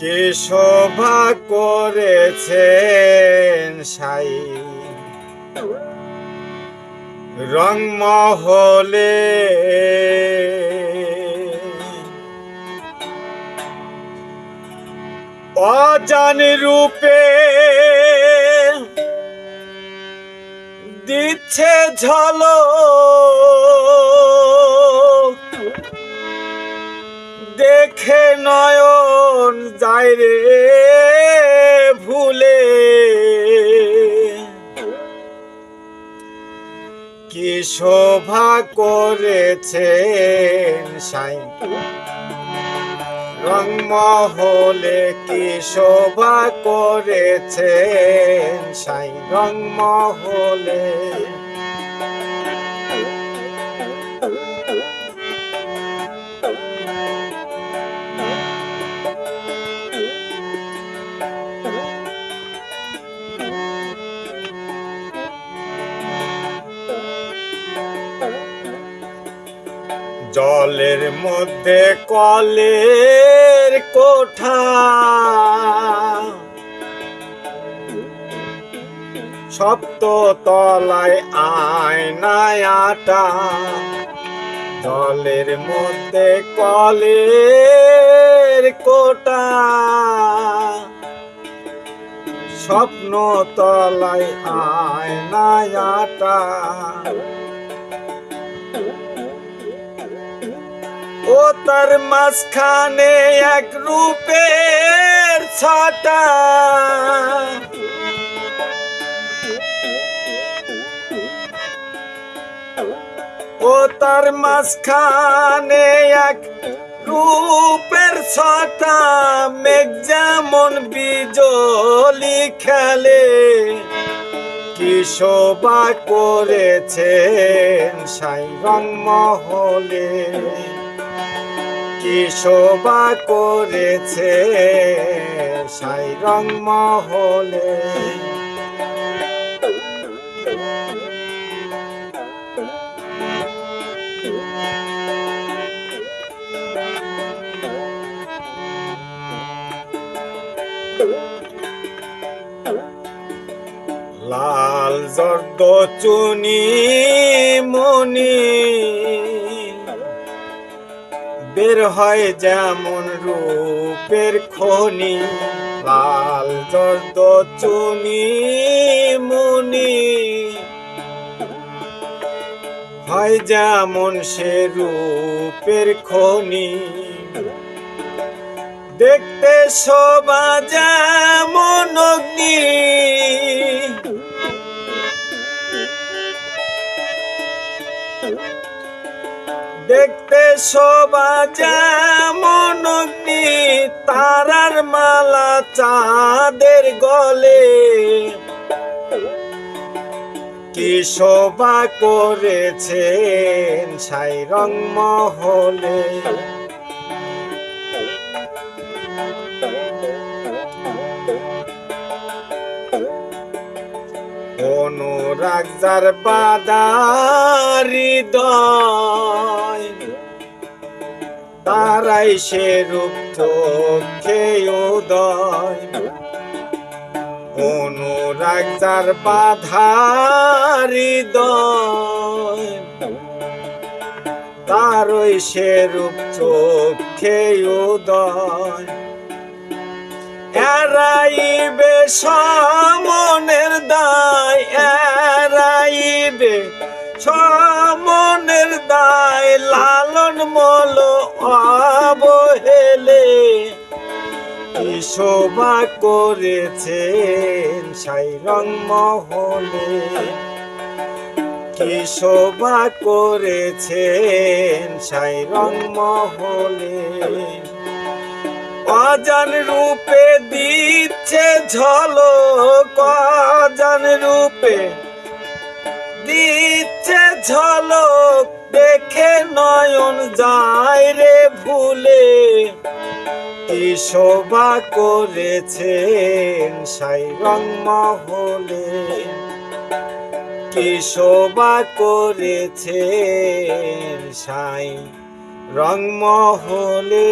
কে শোভা করেছেন সাই? রংমহলে অজান রূপে দিচ্ছে ঝলক। দেখে নয়ন যায় রে ভুলে? কি শোভা করেছেন সাই রংমহলে কি শোভা করেছেন সাই রংমহলে জলের মধ্যে কলের কোঠা। সপ্ত তলায় আয়নায় আটা। জলের মধ্যে কলের কোটা স্বপ্ন তলায় আয়নায় আটা। ও তার মাঝখানে এক রূপের ছাটা ও তার মাঝখানে এক রূপের ছাটা মেঘ যেমন বিজলি খেলে, কি শোভা করেছেন সাই রংমহলে শোভা করেছে সাই রং মহলে। লাল জর্দ চুনি মনি বের হয় যেমন রূপের খনি, লাল জর্দ চুনি মুনি। হয় যেমন সে রূপের খনি, দেখতে শোভা যেমন অগ্নি। দেখতে শোভা যেমন অগ্নি তারার মালা চাঁদের গলে। কি শোভা করেছেন সাই রং মহলে অনুরাগ যার বাদারি তারাই সে রূপ চোখে উদয়। অনুরাগ বাধারি দয়। তারই সে রূপ চোখে উদয়। এরাইবে সমনের দায়, এরাইবে সমনের দায়, লালন মল অবহেলে শোভা করেছেন সাই রং মহলে। কি শোভা করেছেন সাই রং মহলে। অজান রূপে দিচ্ছে ঝলক, অজান রূপে দিচ্ছে ঝলক, দেখে নয়ন যায় রে ভুলে। কি শোভা করেছেন সাই রং মহলে। কি শোভা করেছেন সাই রংমহলে।